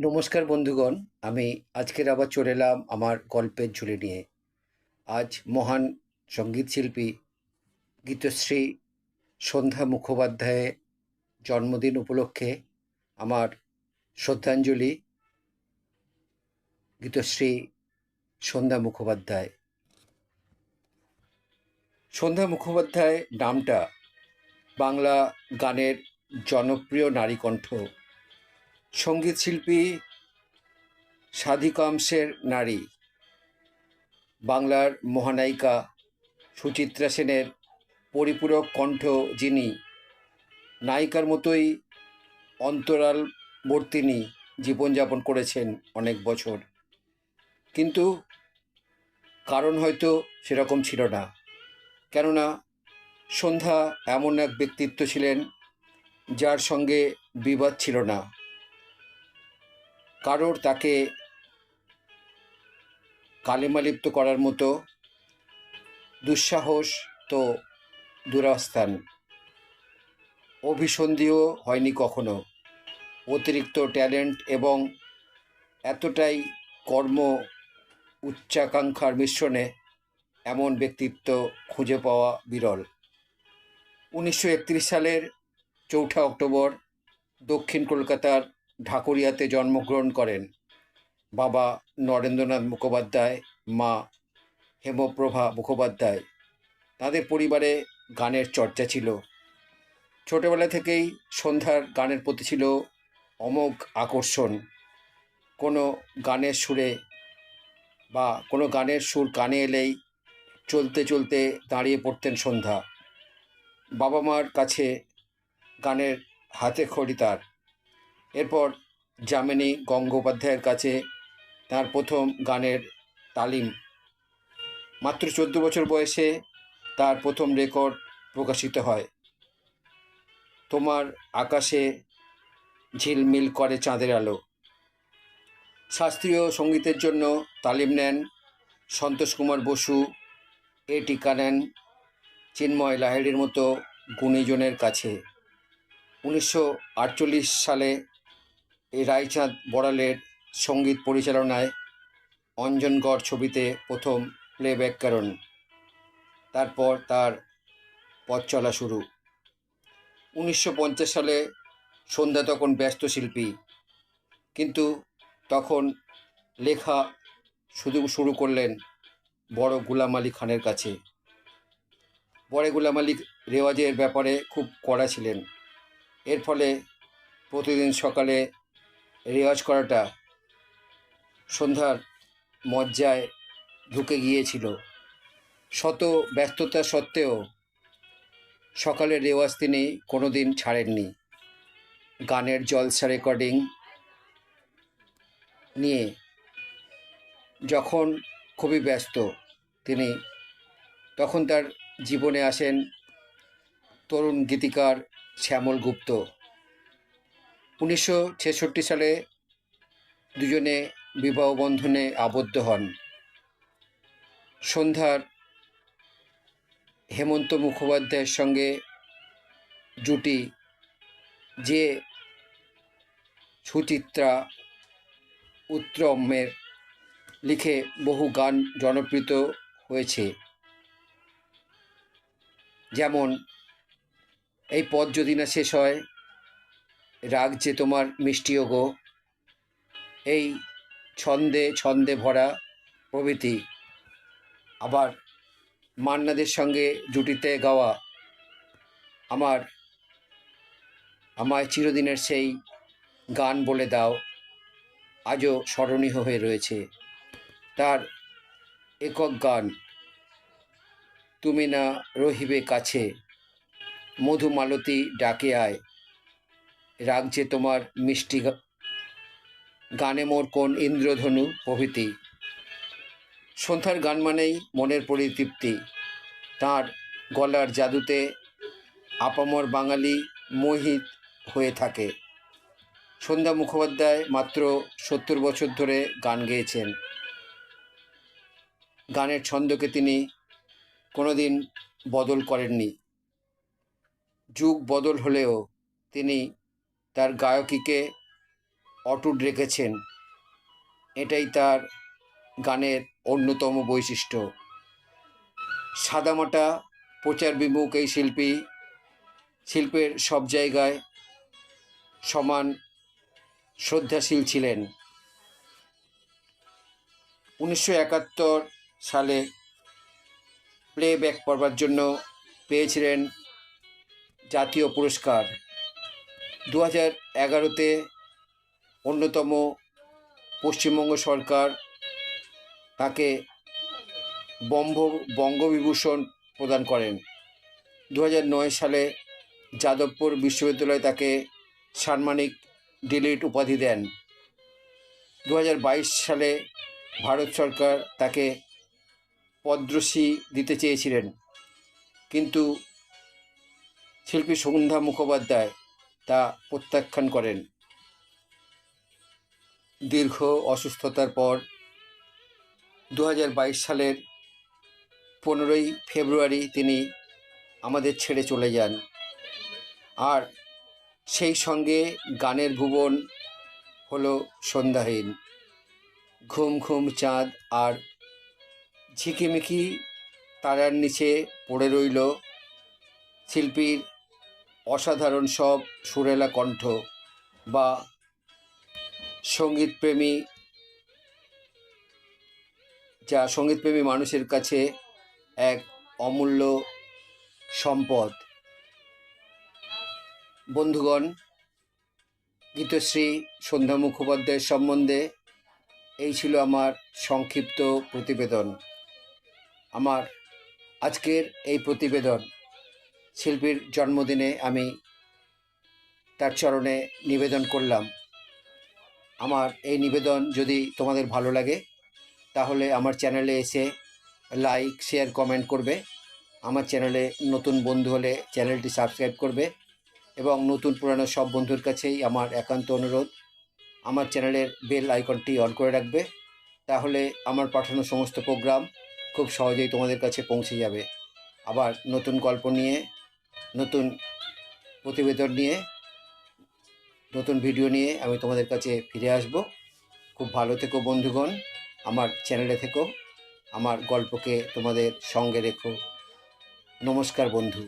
নমস্কার বন্ধুগণ, আমি আজকের আবার চলে এলাম আমার গল্পের ঝুলি নিয়ে। আজ মহান সংগীত শিল্পী গীতশ্রী সন্ধ্যা মুখোপাধ্যায়ের জন্মদিন উপলক্ষে আমার শ্রদ্ধাঞ্জলি গীতশ্রী সন্ধ্যা মুখোপাধ্যায়। সন্ধ্যা মুখোপাধ্যায় নামটা বাংলা গানের জনপ্রিয় নারীকণ্ঠ সংগীত শিল্পী সাধিকাংশের নারী। বাংলার মহানায়িকা সুচিত্রা সেনের পরিপূরক কণ্ঠ যিনি, নায়িকার মতোই অন্তরালবর্তিনী জীবনযাপন করেছেন অনেক বছর। কিন্তু কারণ হয়তো সেরকম ছিল না। কেননা সন্ধ্যা এমন এক ব্যক্তিত্ব ছিলেন যার সঙ্গে বিবাদ ছিল না। কারোর তাকে কালিমালিপ্ত করার মতো দুঃসাহস তো দুরাস্থান। অভিসন্ধিও হয়নি কখনো। অতিরিক্ত ট্যালেন্ট এবং এতটাই কর্ম উচ্চাকাঙ্ক্ষার মিশ্রণে এমন ব্যক্তিত্ব খুঁজে পাওয়া বিরল। উনিশশো একত্রিশ সালের চৌঠা অক্টোবর দক্ষিণ কলকাতার ঢাকুরিয়াতে জন্মগ্রহণ করেন। বাবা নরেন্দ্রনাথ মুখোপাধ্যায়, মা হেমপ্রভা মুখোপাধ্যায়। তাদের পরিবারে গানের চর্চা ছিল। ছোটবেলা থেকেই সন্ধ্যার গানের প্রতি ছিল অমোঘ আকর্ষণ। কোনো গানের সুরে বা কোনো গানের সুর কানে এলেই চলতে চলতে দাঁড়িয়ে পড়তেন সন্ধ্যা। বাবা মার কাছে গানের হাতে খড়ি তার। এরপর যামিনী গঙ্গোপাধ্যায়ের কাছে তার প্রথম গানের তালিম। মাত্র চোদ্দ বছর বয়সে তার প্রথম রেকর্ড প্রকাশিত হয়। তোমার আকাশে ঝিলমিল করে চাঁদের আলো। শাস্ত্রীয় সঙ্গীতের জন্য তালিম নেন সন্তোষ কুমার বসু, এ টিকা নেন চিন্ময় লাহিড়ির মতো গুণীজনের কাছে। উনিশশো আটচল্লিশ সালে এই রায়চাঁদ বড়ালের সংগীত পরিচালনায় অঞ্জনগড় ছবিতে প্রথম প্লেব্যাক কারণ। তারপর তার পথ চলা শুরু। উনিশশো পঞ্চাশ সালে সন্ধ্যা তখন ব্যস্ত শিল্পী। কিন্তু তখন লেখা শুধু শুরু করলেন বড় গুলাম আলী খানের কাছে। বড় গুলাম আলী রেওয়াজের ব্যাপারে খুব কড়া ছিলেন। এর ফলে প্রতিদিন সকালে রেওয়াজ করাটা সন্ধ্যার মজ্জায় ঢুকে গিয়েছিল। শত ব্যস্ততা সত্ত্বেও সকালের রেওয়াজ তিনি কোনো দিন ছাড়েননি। গানের জলসা রেকর্ডিং নিয়ে যখন খুবই ব্যস্ত তিনি, তখন তার জীবনে আসেন তরুণ গীতিকার শ্যামল গুপ্ত। উনিশশো ছেষট্টি সালে দুজনে বিবাহ বন্ধনে আবদ্ধ হন। সন্ধ্যার হেমন্ত মুখোপাধ্যায়ের সঙ্গে জুটি যে সুচিত্রা উত্তমের লিখে বহু গান জনপ্রিত হয়েছে। যেমন, এই পথ যদি না শেষ হয় রাগ যে তোমার মিষ্টিও গো। এই ছন্দে ছন্দে ভরা প্রভৃতি। আবার মান্নাদের সঙ্গে জুটিতে গাওয়া আমার, আমায় চিরদিনের সেই গান বলে দাও, আজও স্মরণীয় হয়ে রয়েছে। তার একক গান, তুমি না রহিবে কাছে, মধুমালতী ডাকে আয়। রাগছে তোমার মিষ্টি গানে মোর কোন ইন্দ্রধনু প্রভৃতি। সন্ধ্যার গান মানেই মনের পরিতৃপ্তি। তার গলার জাদুতে আপামর বাঙালি মোহিত হয়ে থাকে। সন্ধ্যা মুখোপাধ্যায় মাত্র সত্তর বছর ধরে গান গেয়েছেন। গানের ছন্দকে তিনি কোনোদিন বদল করেননি। যুগ বদল হলেও তিনি তার গায়কীকে অটুট রেখেছেন। এটাই তার গানের অন্যতম বৈশিষ্ট্য। সাদামাটা প্রচার বিমুখ এই শিল্পী। শিল্পের সব জায়গায় সমান শ্রদ্ধাশীল ছিলেন। উনিশশো একাত্তর সালে প্লেব্যাক করবার জন্য পেয়েছিলেন জাতীয় পুরস্কার। দু হাজার এগারোতে অন্যতম পশ্চিমবঙ্গ সরকার তাকে বম্ভ, বঙ্গবিভূষণ প্রদান করেন। দু নয় সালে যাদবপুর বিশ্ববিদ্যালয় তাকে সাম্মানিক ডিলিট উপাধি দেন। দু হাজার বাইশ সালে ভারত সরকার তাকে পদ্মশ্রী দিতে চেয়েছিলেন। কিন্তু শিল্পী সন্ধ্যা মুখোপাধ্যায় তা প্রত্যাখ্যান করেন। দীর্ঘ অসুস্থতার পর দু হাজার বাইশ সালের পনেরোই ফেব্রুয়ারি তিনি আমাদের ছেড়ে চলে যান। আর সেই সঙ্গে গানের ভুবন হলো সন্ধ্যাহীন। ঘুম ঘুম চাঁদ আর ঝিকিমিকি তারার নিচে পড়ে রইল শিল্পীর অসাধারণ সব সুরেলা কণ্ঠ বা সঙ্গীতপ্রেমী, যা সঙ্গীতপ্রেমী মানুষের কাছে এক অমূল্য সম্পদ। বন্ধুগণ, গীতশ্রী সন্ধ্যা মুখোপাধ্যায়ের সম্বন্ধে এই ছিল আমার সংক্ষিপ্ত প্রতিবেদন। আমার আজকের এই প্রতিবেদন শিল্পীর জন্মদিনে আমি তার চরণে নিবেদন করলাম। আমার এই নিবেদন যদি তোমাদের ভালো লাগে, তাহলে আমার চ্যানেলে এসে লাইক শেয়ার কমেন্ট করবে। আমার চ্যানেলে নতুন বন্ধু হলে চ্যানেলটি সাবস্ক্রাইব করবে এবং নতুন পুরানো সব বন্ধুর কাছেই আমার একান্ত অনুরোধ। আমার চ্যানেলের বেল আইকনটি অন করে রাখবে। তাহলে আমার পাঠানো সমস্ত প্রোগ্রাম খুব সহজেই তোমাদের কাছে পৌঁছে যাবে। আবার নতুন গল্প নিয়ে নতুন প্রতিবেদন নিয়ে, নতুন ভিডিও নিয়ে আমি তোমাদের কাছে ফিরে আসব। খুব ভালো থেকো বন্ধুগণ, আমার চ্যানেলে থেকো, আমার গল্পকে তোমাদের সঙ্গে রেখো। নমস্কার বন্ধু।